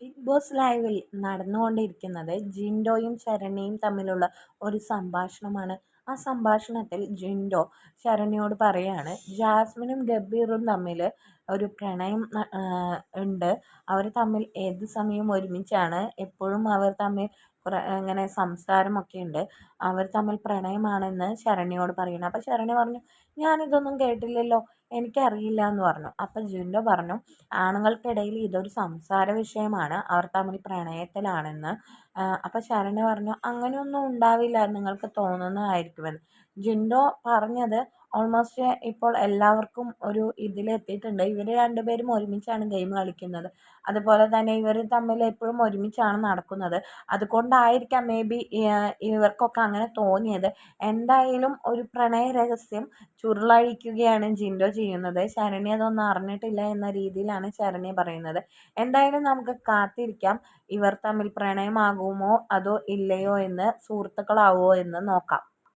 Big boss ലൈവിൽ നടന്നുകൊണ്ടിരിക്കുന്നത് ജിൻഡോയും ശരണ്യയും തമ്മിലുള്ള ഒരു സംഭാഷണമാണ്. ആ സംഭാഷണത്തിൽ ജിൻഡോ ശരണ്യയോട് പറയാണ് ജാസ്മിനും ഗബ്ബീറും തമ്മിൽ ഒരു പ്രണയം ഉണ്ട്. അവർ തമ്മിൽ ഏത് സമയവും ഒരുമിച്ചാണ് എപ്പോഴും അവർ തമ്മിൽ ഇങ്ങനെ സംസാരമൊക്കെ ഉണ്ട്. അവർ തമ്മിൽ പ്രണയമാണെന്ന് ശരണ്യയോട് പറയുന്നു. അപ്പോൾ ശരണ്യ പറഞ്ഞു ഞാനിതൊന്നും കേട്ടില്ലല്ലോ എനിക്കറിയില്ല എന്ന് പറഞ്ഞു. അപ്പോൾ ജുൻഡോ പറഞ്ഞു ആണുങ്ങൾക്കിടയിൽ ഇതൊരു സംസാര വിഷയമാണ്. അവർ തമ്മിൽ പ്രണയത്തിലാണെന്ന്. അപ്പോൾ ശരണ്യ പറഞ്ഞു അങ്ങനെയൊന്നും ഉണ്ടാവില്ല. നിങ്ങൾക്ക് തോന്നുന്നതായിരിക്കുമെന്ന്. ജുൻഡോ പറഞ്ഞത് ഓൾമോസ്റ്റ് ഇപ്പോൾ എല്ലാവർക്കും ഒരു ഇതിലെത്തിയിട്ടുണ്ട്. ഇവർ രണ്ടുപേരും ഒരുമിച്ചാണ് ഗെയിം കളിക്കുന്നത്. അതുപോലെ തന്നെ ഇവർ തമ്മിൽ എപ്പോഴും ഒരുമിച്ചാണ് നടക്കുന്നത്. അതുകൊണ്ടായിരിക്കാം മേ ബി ഇവർക്കൊക്കെ അങ്ങനെ തോന്നിയത്. എന്തായാലും ഒരു പ്രണയ രഹസ്യം ചുരുളഴിക്കുകയാണ് ജിൻഡോ ചെയ്യുന്നത്. ശരണ്യ അതൊന്നും അറിഞ്ഞിട്ടില്ല എന്ന രീതിയിലാണ് ശരണ്യ പറയുന്നത്. എന്തായാലും നമുക്ക് കാത്തിരിക്കാം. ഇവർ തമ്മിൽ പ്രണയമാകുമോ അതോ ഇല്ലയോ എന്ന് സുഹൃത്തുക്കളാവുമോ എന്ന് നോക്കാം.